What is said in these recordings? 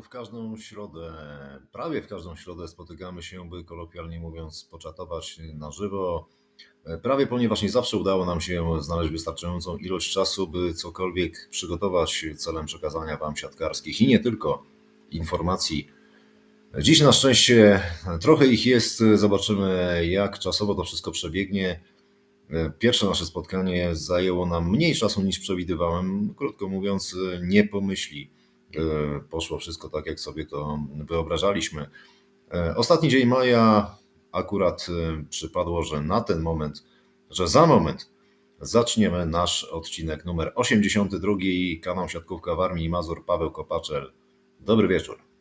W każdą środę, prawie w każdą środę spotykamy się, by kolokwialnie mówiąc, poczatować na żywo. Prawie ponieważ nie zawsze udało nam się znaleźć wystarczającą ilość czasu, by cokolwiek przygotować celem przekazania Wam siatkarskich i nie tylko informacji. Dziś na szczęście trochę ich jest. Zobaczymy, jak czasowo to wszystko przebiegnie. Pierwsze nasze spotkanie zajęło nam mniej czasu niż przewidywałem. Krótko mówiąc, nie pomyśli. E, Poszło wszystko tak, jak sobie to wyobrażaliśmy. E, Ostatni dzień maja akurat e, przypadło, że na ten moment, że za moment zaczniemy nasz odcinek numer 82. Kanał Siatkówka w Armii Mazur, Paweł Kopaczel. Dobry wieczór.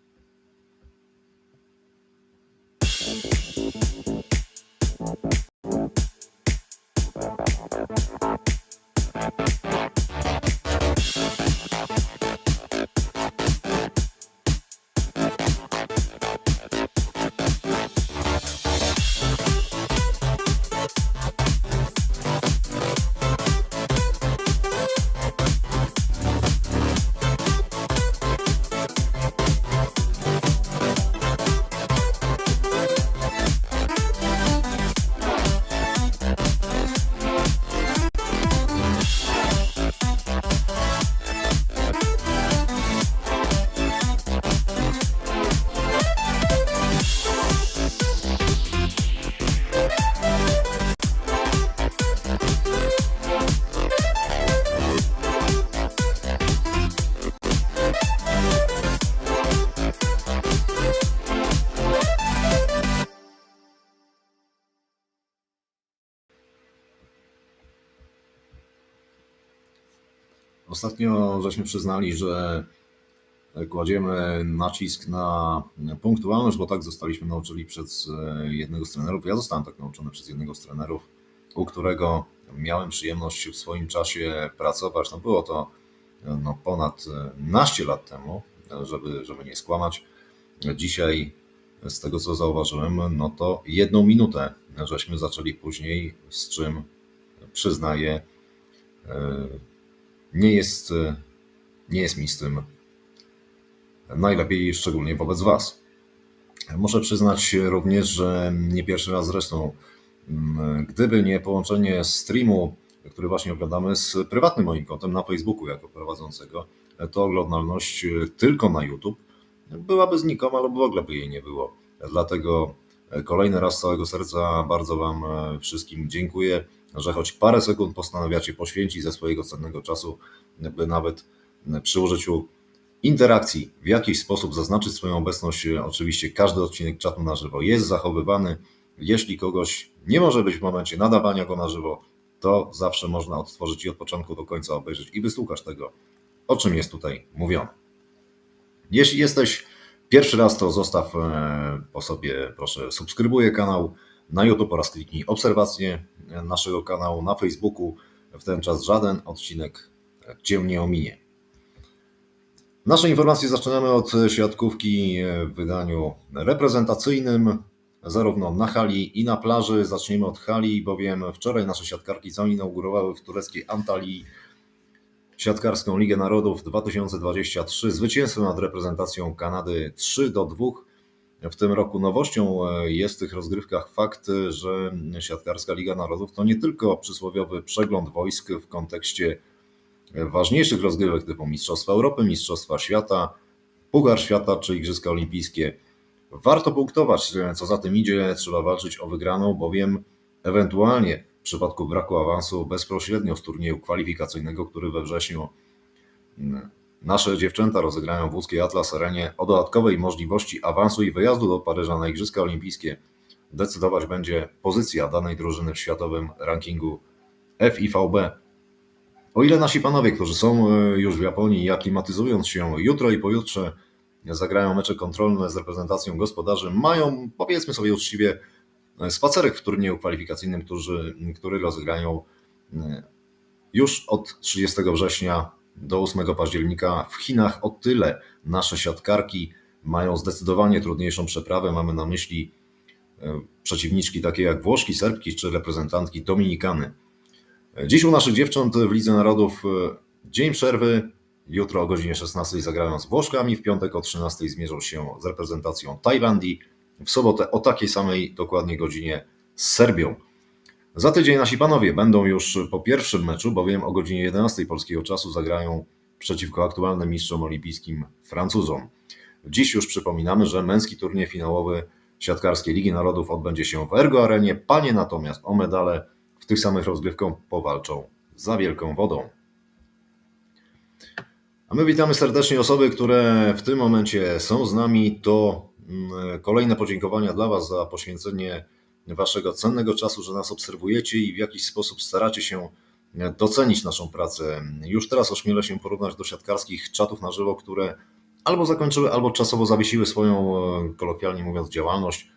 Ostatnio żeśmy przyznali, że kładziemy nacisk na punktualność, bo tak zostaliśmy nauczeni przez e, jednego z trenerów. Ja zostałem tak nauczony przez jednego z trenerów, u którego miałem przyjemność w swoim czasie pracować. No było to e, no, ponad e, naście lat temu, żeby, żeby nie skłamać. Dzisiaj, z tego co zauważyłem, no to jedną minutę żeśmy zaczęli później, z czym przyznaję, nie jest, e, nie jest mi z tym najlepiej, szczególnie wobec Was. Muszę przyznać również, że nie pierwszy raz zresztą, mm, gdyby nie połączenie streamu, który właśnie oglądamy z prywatnym moim kontem na Facebooku jako prowadzącego, to oglądalność tylko na YouTube byłaby znikoma lub w ogóle by jej nie było. Dlatego kolejny raz z całego serca bardzo Wam e, wszystkim dziękuję, że choć parę sekund postanawiacie poświęcić ze swojego cennego czasu, by nawet przy użyciu interakcji w jakiś sposób zaznaczyć swoją obecność. Oczywiście każdy odcinek czatu na żywo jest zachowywany. Jeśli kogoś nie może być w momencie nadawania go na żywo, to zawsze można odtworzyć i od początku do końca obejrzeć i wysłuchać tego, o czym jest tutaj mówione. Jeśli jesteś pierwszy raz, to zostaw e, po sobie, proszę, subskrybuję kanał na YouTube oraz kliknij obserwację naszego kanału na Facebooku. W ten czas żaden odcinek Cię nie ominie. Nasze informacje zaczynamy od siatkówki w wydaniu reprezentacyjnym, zarówno na hali i na plaży. Zacznijmy od hali, bowiem wczoraj nasze siatkarki zainaugurowały w tureckiej Antalii Siatkarską Ligę Narodów 2023 zwycięstwem nad reprezentacją Kanady 3 do 2. W tym roku nowością e, jest w tych rozgrywkach fakt, że Siatkarska Liga Narodów to nie tylko przysłowiowy przegląd wojsk w kontekście ważniejszych rozgrywek typu Mistrzostwa Europy, Mistrzostwa Świata, Puchar Świata czy Igrzyska Olimpijskie. Warto punktować, co za tym idzie, trzeba walczyć o wygraną, bowiem ewentualnie w przypadku braku awansu bezpośrednio z turnieju kwalifikacyjnego, który we wrześniu mm, nasze dziewczęta rozegrają w łódzkiej Atlas Arenie o dodatkowej możliwości awansu i wyjazdu do Paryża na Igrzyska Olimpijskie decydować będzie pozycja danej drużyny w światowym rankingu FIVB. O ile nasi panowie, którzy są e, już w Japonii i aklimatyzując się jutro i pojutrze zagrają mecze kontrolne z reprezentacją gospodarzy, mają powiedzmy sobie uczciwie spacerek w turnieju kwalifikacyjnym, który, który rozegrają e, już od 30 września do 8 października w Chinach. O tyle nasze siatkarki mają zdecydowanie trudniejszą przeprawę. Mamy na myśli e, przeciwniczki takie jak Włoszki, Serbki czy reprezentantki Dominikany. Dziś u naszych dziewcząt w Lidze Narodów e, dzień przerwy, Jutro o godzinie 16 zagrają z Włoszkami, w piątek o 13 zmierzą się z reprezentacją Tajlandii, w sobotę o takiej samej dokładnie godzinie z Serbią. Za tydzień nasi panowie będą już po pierwszym meczu, bowiem o godzinie 11 polskiego czasu zagrają przeciwko aktualnym mistrzom olimpijskim Francuzom. Dziś już przypominamy, że męski turniej finałowy siatkarskiej Ligi Narodów odbędzie się w Ergo Arenie. Panie natomiast o medale w tych samych rozgrywkach powalczą za wielką wodą. A my witamy serdecznie osoby, które w tym momencie są z nami. To mm, kolejne podziękowania dla Was za poświęcenie Waszego cennego czasu, że nas obserwujecie i w jakiś sposób staracie się docenić naszą pracę. Już teraz ośmielę się porównać do siatkarskich czatów na żywo, które albo zakończyły, albo czasowo zawiesiły swoją, e, kolokwialnie mówiąc, działalność.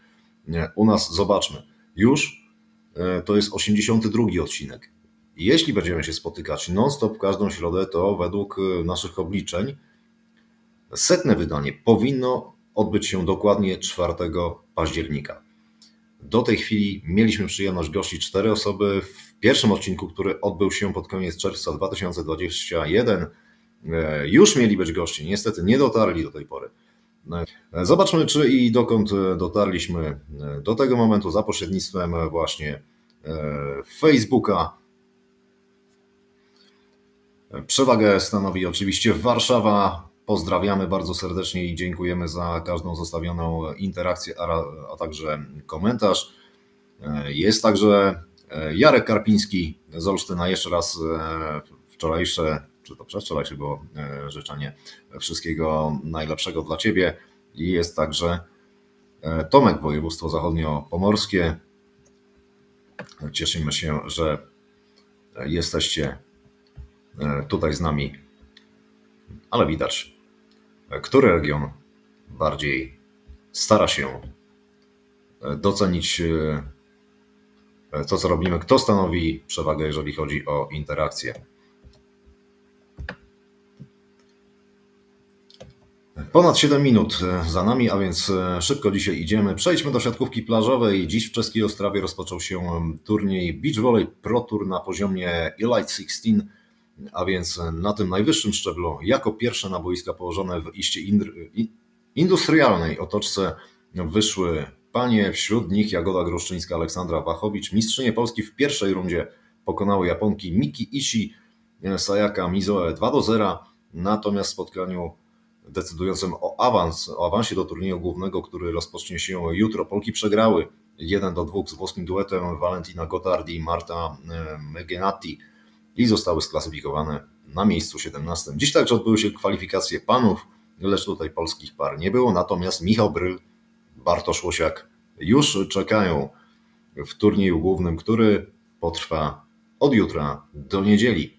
U nas zobaczmy. Już e, to jest 82 odcinek. Jeśli będziemy się spotykać non-stop każdą środę, to według e, naszych obliczeń setne wydanie powinno odbyć się dokładnie 4 października. Do tej chwili mieliśmy przyjemność gościć cztery osoby. W pierwszym odcinku, który odbył się pod koniec czerwca 2021, e, już mieli być gości. Niestety nie dotarli do tej pory. E, zobaczmy, czy i dokąd dotarliśmy do tego momentu za pośrednictwem właśnie Facebooka. Przewagę stanowi oczywiście Warszawa. Pozdrawiamy bardzo serdecznie i dziękujemy za każdą zostawioną interakcję, a, także komentarz. Jest także Jarek Karpiński z Olsztyna. Jeszcze raz wczorajsze, czy to przedwczorajsze było życzenie wszystkiego najlepszego dla Ciebie. I jest także Tomek, województwo zachodnio-pomorskie. Cieszymy się, że jesteście tutaj z nami, ale widać, który region bardziej stara się docenić to, co robimy, kto stanowi przewagę, jeżeli chodzi o interakcję. Ponad 7 minut za nami, a więc szybko dzisiaj idziemy. Przejdźmy do siatkówki plażowej. Dziś w czeskiej Ostrawie rozpoczął się turniej Beach Volley Pro Tour na poziomie Elite 16 a więc na tym najwyższym szczeblu, jako pierwsze na boiska położone w iście industrialnej otoczce wyszły panie, wśród nich Jagoda Groszczyńska, Aleksandra Wachowicz. Mistrzynie Polski w pierwszej rundzie pokonały Japonki Miki Ishi, Sayaka Mizoe 2 do 0, natomiast w spotkaniu decydującym o awans, o awansie do turnieju głównego, który rozpocznie się jutro, Polki przegrały 1 do 2 z włoskim duetem Valentina Gotardi i Marta Megenati i zostały sklasyfikowane na miejscu 17. Dziś także odbyły się kwalifikacje panów, lecz tutaj polskich par nie było, natomiast Michał Bryl, Bartosz Łosiak już czekają w turnieju głównym, który potrwa od jutra do niedzieli.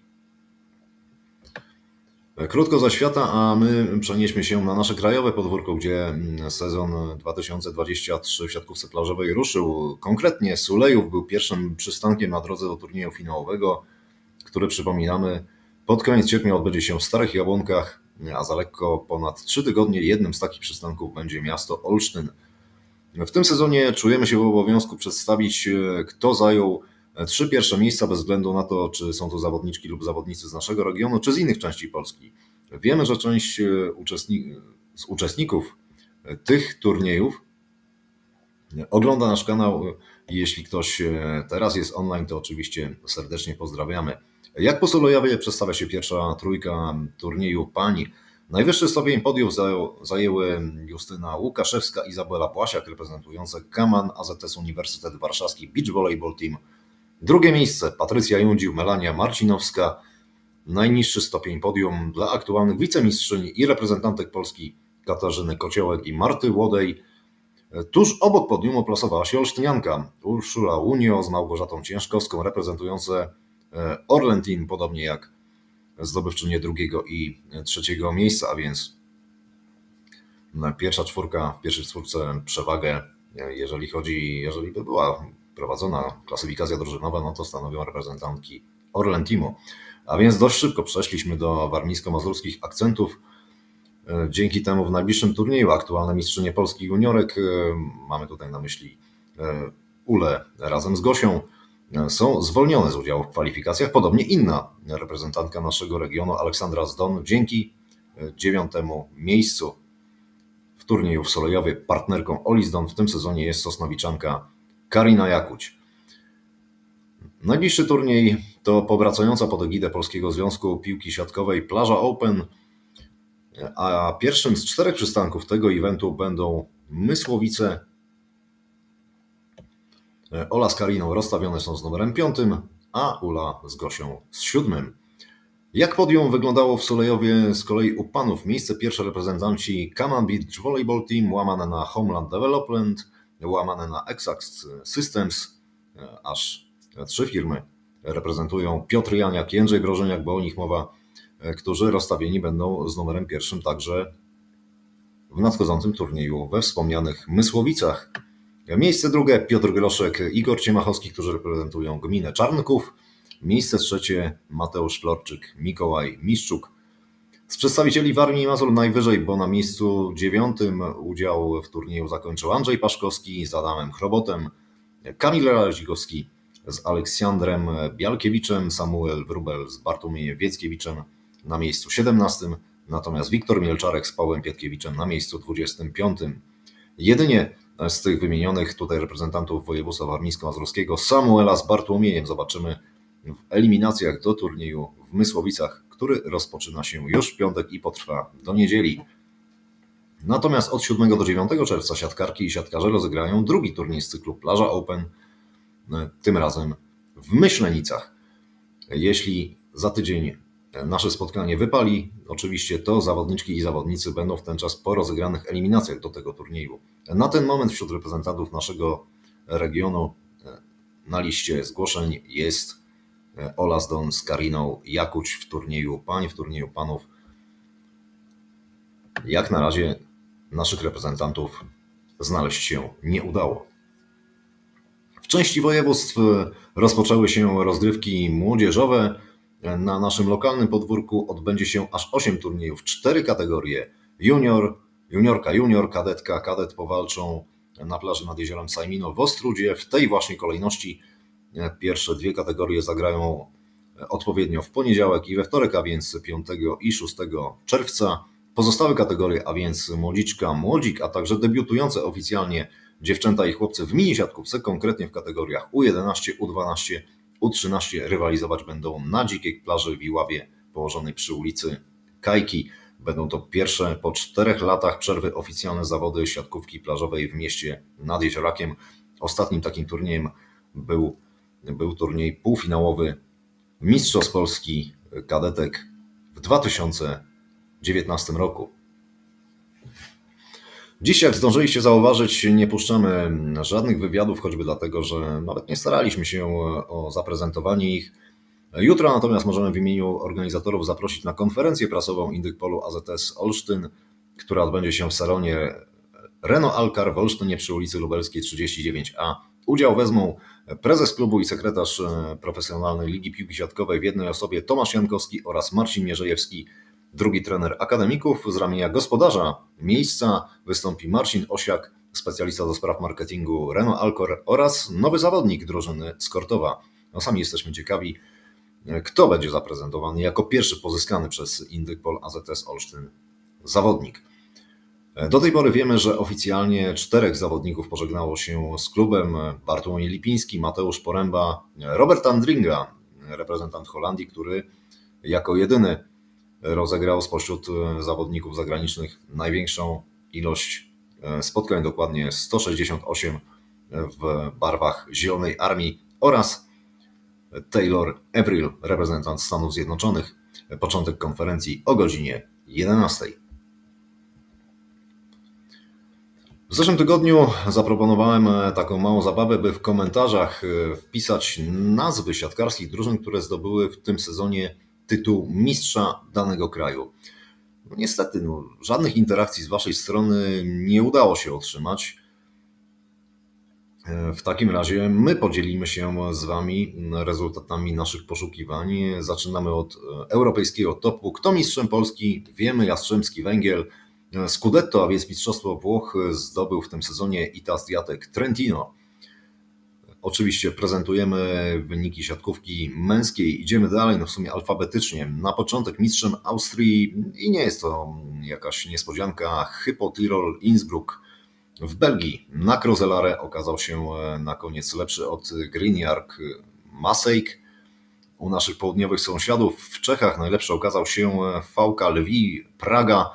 Krótko za świata, a my przenieśmy się na nasze krajowe podwórko, gdzie sezon 2023 w siatkówce plażowej ruszył. Konkretnie Sulejów był pierwszym przystankiem na drodze do turnieju finałowego który przypominamy pod koniec sierpnia odbędzie się w Starych Jabłonkach, a za lekko ponad trzy tygodnie jednym z takich przystanków będzie miasto Olsztyn. W tym sezonie czujemy się w obowiązku przedstawić, e, kto zajął trzy pierwsze miejsca bez względu na to, czy są to zawodniczki lub zawodnicy z naszego regionu, czy z innych części Polski. Wiemy, że część e, z uczestników e, tych turniejów ogląda nasz kanał. Jeśli ktoś teraz jest online, to oczywiście serdecznie pozdrawiamy. Jak po Solojawie przedstawia się pierwsza trójka turnieju pani? Najwyższy stopień podium zajęły Justyna Łukaszewska, Izabela Płasiak, reprezentujące Kaman AZS Uniwersytet Warszawski Beach Volleyball Team. Drugie miejsce Patrycja Jundził, Melania Marcinowska. Najniższy stopień podium dla aktualnych wicemistrzyni i reprezentantek Polski Katarzyny Kociołek i Marty Łodej. Tuż obok podium oplasowała się Olsztynianka Urszula Unio z Małgorzatą Ciężkowską, reprezentujące Orlen Team, podobnie jak zdobywczynie drugiego i trzeciego miejsca, a więc pierwsza czwórka, w pierwszej czwórce przewagę, e, jeżeli chodzi, jeżeli by była prowadzona klasyfikacja drużynowa, no to stanowią reprezentantki Orlen Teamu. A więc dość szybko przeszliśmy do warmińsko-mazurskich akcentów. E, dzięki temu w najbliższym turnieju aktualne mistrzynie Polski juniorek, mamy tutaj na myśli Ule razem z Gosią, są zwolnione z udziału w kwalifikacjach. Podobnie inna reprezentantka naszego regionu, Aleksandra Zdon, dzięki dziewiątemu miejscu w turnieju w Solejowie partnerką Oli Zdon w tym sezonie jest Sosnowiczanka Karina Jakuć. Najbliższy turniej to powracająca pod egidę Polskiego Związku Piłki Siatkowej Plaża Open, a pierwszym z czterech przystanków tego eventu będą Mysłowice. Ola z Kariną rozstawione są z numerem piątym, a Ula z Gosią z siódmym. Jak podium wyglądało w Solejowie z kolei u panów? Miejsce pierwsze reprezentanci Kaman Beach Volleyball Team, łamane na Homeland Development, łamane na Exact Systems, aż trzy firmy reprezentują Piotr Janiak, Jędrzej Brożeniak, bo o nich mowa, którzy rozstawieni będą z numerem pierwszym także w nadchodzącym turnieju we wspomnianych Mysłowicach. Miejsce drugie Piotr Groszek, Igor Ciemachowski, którzy reprezentują gminę Czarnków. Miejsce trzecie Mateusz Florczyk, Mikołaj Miszczuk. Z przedstawicieli Warmii i Mazur najwyżej, bo na miejscu dziewiątym udział w turnieju zakończył Andrzej Paszkowski z Adamem Chrobotem, Kamil Razikowski z Aleksandrem Bialkiewiczem, Samuel Wrubel z Bartłomiejem Wieckiewiczem na miejscu 17, natomiast Wiktor Mielczarek z Pawłem Pietkiewiczem na miejscu 25. Jedynie z tych wymienionych tutaj reprezentantów województwa warmińsko-mazurskiego Samuela z Bartłomiejem zobaczymy w eliminacjach do turnieju w Mysłowicach, który rozpoczyna się już w piątek i potrwa do niedzieli. Natomiast od 7 do 9 czerwca siatkarki i siatkarze rozegrają drugi turniej z cyklu Plaża Open, tym razem w Myślenicach. Jeśli za tydzień nasze spotkanie wypali, oczywiście to zawodniczki i zawodnicy będą w ten czas po rozegranych eliminacjach do tego turnieju. Na ten moment wśród reprezentantów naszego regionu na liście zgłoszeń jest Ola Zdon z Kariną Jakuć w turnieju pań, w turnieju panów. Jak na razie naszych reprezentantów znaleźć się nie udało. W części województw rozpoczęły się rozgrywki młodzieżowe. Na naszym lokalnym podwórku odbędzie się aż 8 turniejów, 4 kategorie: junior, juniorka, junior, kadetka, kadet powalczą na plaży nad jeziorem Sajmino w Ostrudzie. W tej właśnie kolejności pierwsze dwie kategorie zagrają odpowiednio w poniedziałek i we wtorek, a więc 5 i 6 czerwca. Pozostałe kategorie, a więc młodziczka, młodzik, a także debiutujące oficjalnie dziewczęta i chłopcy w mini siatkówce, konkretnie w kategoriach U11, U12, U13 rywalizować będą na dzikiej plaży w Iławie położonej przy ulicy Kajki. Będą to pierwsze po czterech latach przerwy oficjalne zawody siatkówki plażowej w mieście nad Jeziorakiem. Ostatnim takim turniejem był, był turniej półfinałowy Mistrzostw Polski Kadetek w 2019 roku. Dziś, jak zdążyliście zauważyć, nie puszczamy żadnych wywiadów, choćby dlatego, że nawet nie staraliśmy się o zaprezentowanie ich. Jutro natomiast możemy w imieniu organizatorów zaprosić na konferencję prasową Indykpolu AZS Olsztyn, która odbędzie się w salonie Renault Alcar w Olsztynie przy ulicy Lubelskiej 39A. Udział wezmą prezes klubu i sekretarz profesjonalnej Ligi Piłki Siatkowej w jednej osobie Tomasz Jankowski oraz Marcin Mierzejewski, drugi trener akademików. Z ramienia gospodarza miejsca wystąpi Marcin Osiak, specjalista do spraw marketingu Renault Alcor oraz nowy zawodnik drużyny Skortowa. No sami jesteśmy ciekawi, kto będzie zaprezentowany jako pierwszy pozyskany przez Indykpol AZS Olsztyn zawodnik. Do tej pory wiemy, że oficjalnie czterech zawodników pożegnało się z klubem. Bartłomiej Lipiński, Mateusz Poręba, Robert Andringa, reprezentant Holandii, który jako jedyny rozegrał spośród zawodników zagranicznych największą ilość spotkań, dokładnie 168 w barwach Zielonej Armii oraz Taylor Avril, reprezentant Stanów Zjednoczonych. Początek konferencji o godzinie 11. W zeszłym tygodniu zaproponowałem taką małą zabawę, by w komentarzach wpisać nazwy siatkarskich drużyn, które zdobyły w tym sezonie tytuł mistrza danego kraju. No niestety, no, żadnych interakcji z Waszej strony nie udało się otrzymać. W takim razie my podzielimy się z Wami rezultatami naszych poszukiwań. Zaczynamy od europejskiego topu. Kto mistrzem Polski? Wiemy, Jastrzębski Węgiel. Scudetto, a więc Mistrzostwo Włoch zdobył w tym sezonie Itas Diatek Trentino. Oczywiście prezentujemy wyniki siatkówki męskiej. Idziemy dalej, no w sumie alfabetycznie. Na początek mistrzem Austrii i nie jest to jakaś niespodzianka. Hypo Tirol Innsbruck w Belgii. Na Krozelare okazał się e, na koniec lepszy od Greenjark Masejk. U naszych południowych sąsiadów w Czechach najlepszy okazał się VK Lwi Praga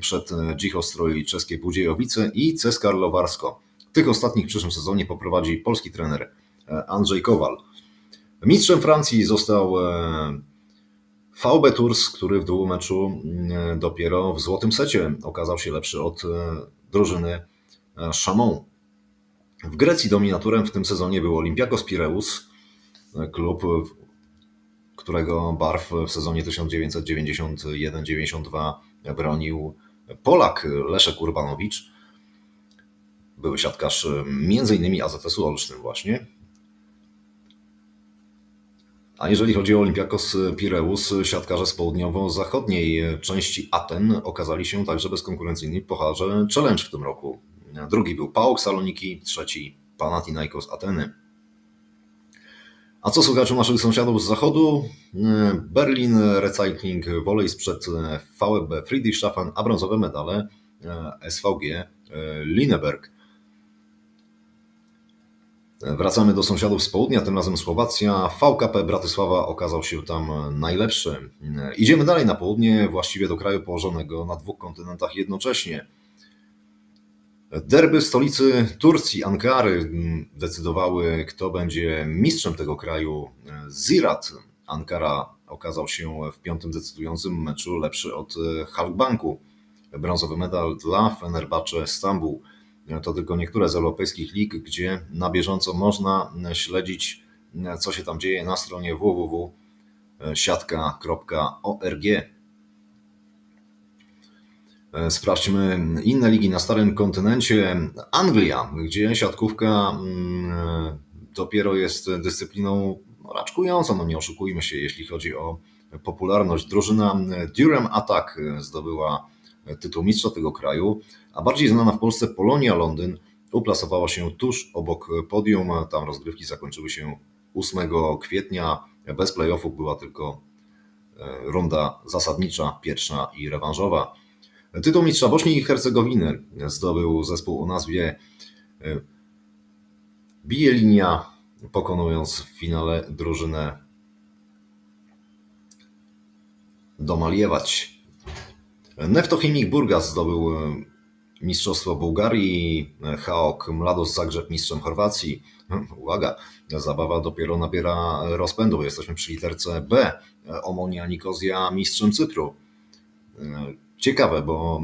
przed Dzichostroj Czeskie Budziejowice i Ceskar Lowarsko. Tych ostatnich w przyszłym sezonie poprowadzi polski trener e, Andrzej Kowal. Mistrzem Francji został e, VB Tours, który w długim meczu e, dopiero w złotym secie okazał się lepszy od drużyny Chamon. W Grecji dominatorem w tym sezonie był Olympiakos Pireus, klub, którego barw w sezonie 1991-92 bronił Polak Leszek Urbanowicz były siatkarz m.in. AZS-u Olsztyn właśnie. A jeżeli chodzi o Olympiakos Pireus, siatkarze z południowo-zachodniej części Aten okazali się także bezkonkurencyjni w Pucharze Challenge w tym roku. Drugi był PAOK Saloniki, trzeci Panathinaikos Ateny. A co słychać u naszych sąsiadów z zachodu? Berlin Recycling Volley sprzed VfB Friedrichshafen, a brązowe medale SVG Lineberg. Wracamy do sąsiadów z południa, tym razem Słowacja. VKP Bratysława okazał się tam najlepszy. Idziemy dalej na południe, właściwie do kraju położonego na dwóch kontynentach jednocześnie. Derby stolicy Turcji, Ankary, decydowały, kto będzie mistrzem tego kraju. Zirat Ankara okazał się w piątym decydującym meczu lepszy od Halkbanku. Brązowy medal dla Fenerbahce Stambuł. To tylko niektóre z europejskich lig, gdzie na bieżąco można śledzić, co się tam dzieje na stronie www.siatka.org. Sprawdźmy inne ligi na starym kontynencie. Anglia, gdzie siatkówka mm, dopiero jest dyscypliną raczkującą, no nie oszukujmy się, jeśli chodzi o popularność. Drużyna Durham Attack zdobyła tytuł mistrza tego kraju, a bardziej znana w Polsce Polonia Londyn uplasowała się tuż obok podium. Tam rozgrywki zakończyły się 8 kwietnia. Bez playoffów była tylko e, runda zasadnicza, pierwsza i rewanżowa. Tytuł mistrza Bośni i Hercegowiny zdobył zespół o nazwie e, Bielinia, pokonując w finale drużynę Domaliewać. Neftochimik Burgas zdobył e, Mistrzostwo Bułgarii, Haok Mlados Zagrzeb mistrzem Chorwacji. Uwaga, zabawa dopiero nabiera rozpędu. Jesteśmy przy literce B. Omonia Nikozja mistrzem Cypru. E, ciekawe, bo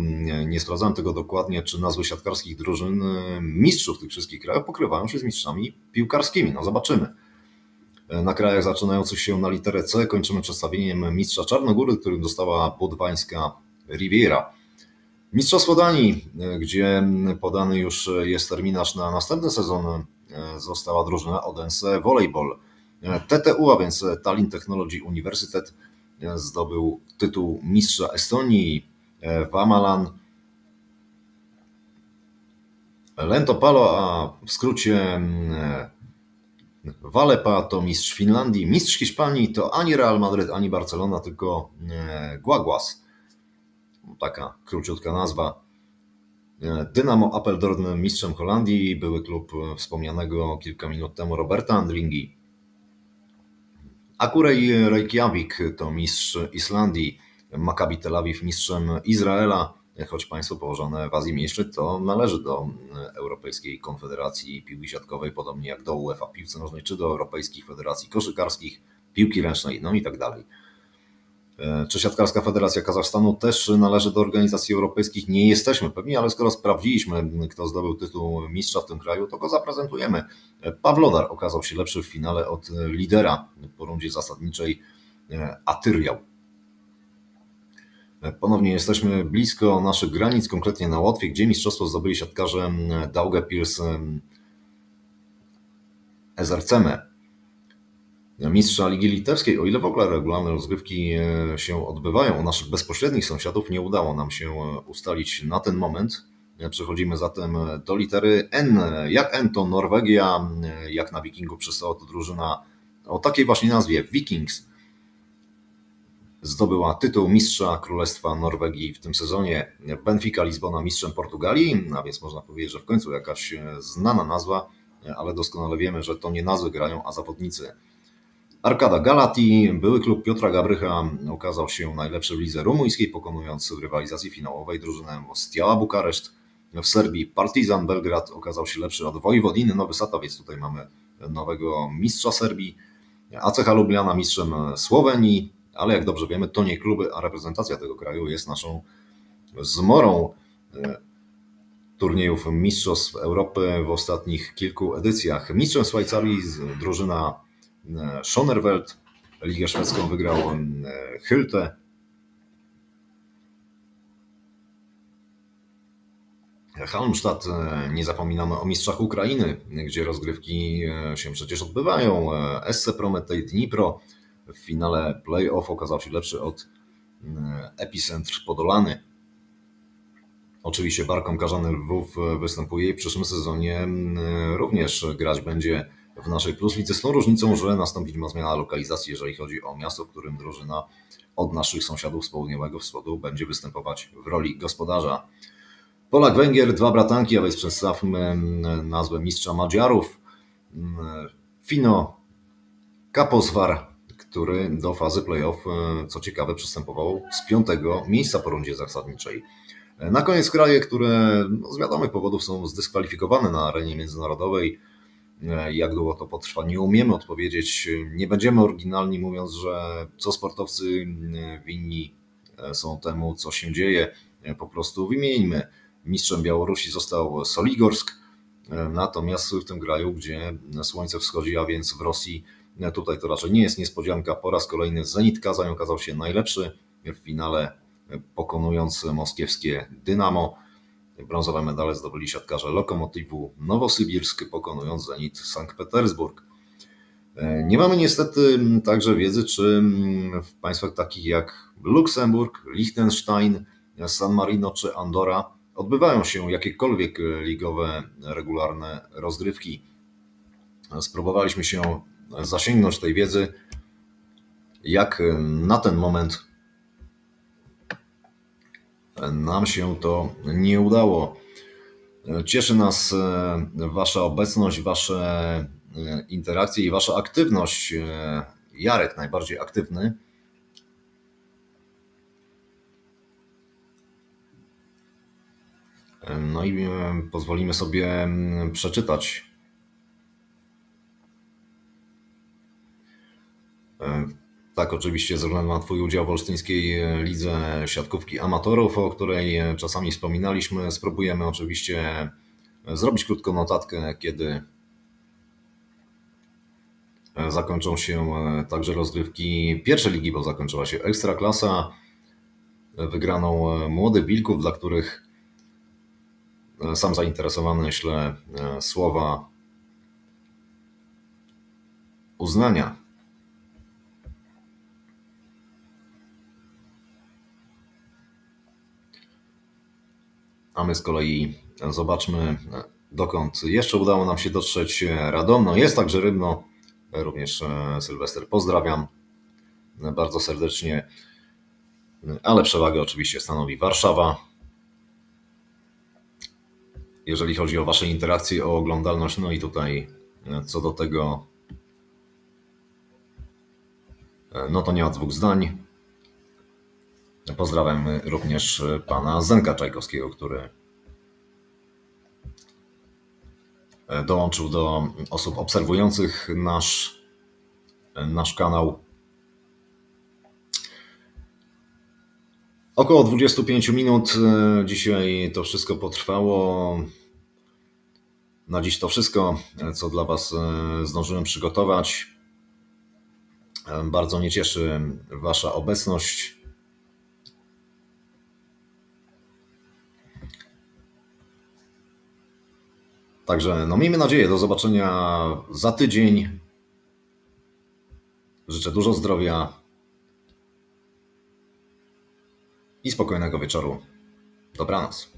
nie sprawdzałem tego dokładnie, czy nazwy siatkarskich drużyn e, mistrzów tych wszystkich krajów pokrywają się z mistrzami piłkarskimi. No zobaczymy. Na krajach zaczynających się na literę C kończymy przedstawieniem mistrza Czarnogóry, którym dostała podwańska Riviera. Mistrzostwo Danii, gdzie podany już jest terminarz na następny sezon, została drużyna Odense Volleyball. TTU, a więc Tallinn Technology Universitet, zdobył tytuł mistrza Estonii. Vamalan Lentopalo, a w skrócie Valepa to mistrz Finlandii, mistrz Hiszpanii to ani Real Madryt, ani Barcelona, tylko Guaguas taka króciutka nazwa. Dynamo Apeldoorn mistrzem Holandii, były klub wspomnianego kilka minut temu Roberta Andringi. Akurej Reykjavik to mistrz Islandii, Maccabi Tel Awiw mistrzem Izraela, choć państwo położone w Azji Mniejszej to należy do Europejskiej Konfederacji Piłki Siatkowej, podobnie jak do UEFA Piłce Nożnej, czy do Europejskich Federacji Koszykarskich, Piłki Ręcznej, no i tak dalej. E, czy Siatkarska Federacja Kazachstanu też należy do organizacji europejskich? Nie jesteśmy pewni, ale skoro sprawdziliśmy, kto zdobył tytuł mistrza w tym kraju, to go zaprezentujemy. E, Pawlodar okazał się lepszy w finale od lidera po rundzie zasadniczej e, Atyriał. Ponownie jesteśmy blisko naszych granic, konkretnie na Łotwie, gdzie mistrzostwo zdobyli siatkarze Daugavpils Ezerceme mistrza Ligi Litewskiej. O ile w ogóle regularne rozgrywki e, się odbywają u naszych bezpośrednich sąsiadów, nie udało nam się e, ustalić na ten moment, Przechodzimy zatem do litery N. Jak N to Norwegia, jak na Wikingu przystała to drużyna o takiej właśnie nazwie Vikings. Zdobyła tytuł mistrza Królestwa Norwegii w tym sezonie. Benfica Lizbona mistrzem Portugalii, a więc można powiedzieć, że w końcu jakaś znana nazwa, ale doskonale wiemy, że to nie nazwy grają, a zawodnicy. Arkada Galati, były klub Piotra Gabrycha, okazał się najlepszy w lidze rumuńskiej, pokonując w rywalizacji finałowej drużynę Stiała Bukareszt. W Serbii Partizan Belgrad okazał się lepszy od Wojwodiny Nowy Satawiec. Tutaj mamy nowego mistrza Serbii. ACH Lubliana mistrzem Słowenii, ale jak dobrze wiemy, to nie kluby, a reprezentacja tego kraju jest naszą zmorą turniejów Mistrzostw Europy w ostatnich kilku edycjach. Mistrzem Szwajcarii drużyna Schonerwelt, Ligę Szwedzką wygrał e, Hylte. Halmstad, e, nie zapominamy o mistrzach Ukrainy, gdzie rozgrywki e, się przecież odbywają. SC Prometej Dnipro w finale play-off okazał się lepszy od Epicentr Podolany. Oczywiście Barkom Karzany Lwów występuje i w przyszłym sezonie również grać będzie w naszej Plus Lidze z tą różnicą, że nastąpić ma zmiana lokalizacji, jeżeli chodzi o miasto, w którym drużyna od naszych sąsiadów z południowego wschodu będzie występować w roli gospodarza. Polak Węgier, dwa bratanki, a więc przedstawmy nazwę mistrza Madziarów. Fino Kaposwar, który do fazy playoff, co ciekawe, przystępował z piątego miejsca po rundzie zasadniczej. Na koniec kraje, które no, z wiadomych powodów są zdyskwalifikowane na arenie międzynarodowej. E, Jak długo to potrwa, nie umiemy odpowiedzieć. Nie będziemy oryginalni, mówiąc, że co sportowcy mm, winni e, są temu, co się dzieje. E, Po prostu wymieńmy. Mistrzem Białorusi został Soligorsk, e, natomiast w tym kraju, gdzie słońce wschodzi, a więc w Rosji, e, tutaj to raczej nie jest niespodzianka. Po raz kolejny Zenit Kazań okazał się najlepszy w finale, e, pokonując moskiewskie Dynamo. Brązowe medale zdobyli siatkarze Lokomotywu Nowosybirsk, pokonując Zenit Sankt Petersburg. E, Nie mamy niestety także wiedzy, czy m, w państwach takich jak Luksemburg, Liechtenstein, San Marino czy Andora odbywają się jakiekolwiek ligowe regularne rozgrywki. Spróbowaliśmy się zasięgnąć tej wiedzy, jak e, na ten moment nam się to nie udało. Cieszy nas e, Wasza obecność, Wasze e, interakcje i Wasza aktywność. E, Jarek najbardziej aktywny. No i pozwolimy sobie przeczytać. Tak, oczywiście, ze względu na Twój udział w Olsztyńskiej e, Lidze Siatkówki Amatorów, o której e, czasami wspominaliśmy, spróbujemy oczywiście e, zrobić krótką notatkę, kiedy zakończą się także rozgrywki pierwszej ligi, bo zakończyła się Ekstraklasa. Wygraną Młody Wilków, dla których sam zainteresowany ślę e, słowa uznania. A my z kolei zobaczmy, dokąd jeszcze udało nam się dotrzeć. Radomno jest także Rybno, również e, Sylwester pozdrawiam bardzo serdecznie, ale przewagę oczywiście stanowi Warszawa. Jeżeli chodzi o Wasze interakcje, o oglądalność, no i tutaj e, co do tego, e, no to nie ma dwóch zdań. Pozdrawiam również pana Zenka Czajkowskiego, który dołączył do osób obserwujących nasz, nasz kanał. Około 25 minut e, dzisiaj to wszystko potrwało. Na dziś to wszystko, co dla Was e, zdążyłem przygotować. E, Bardzo mnie cieszy Wasza obecność. Także no miejmy nadzieję, do zobaczenia za tydzień. Życzę dużo zdrowia i spokojnego wieczoru. Dobranoc.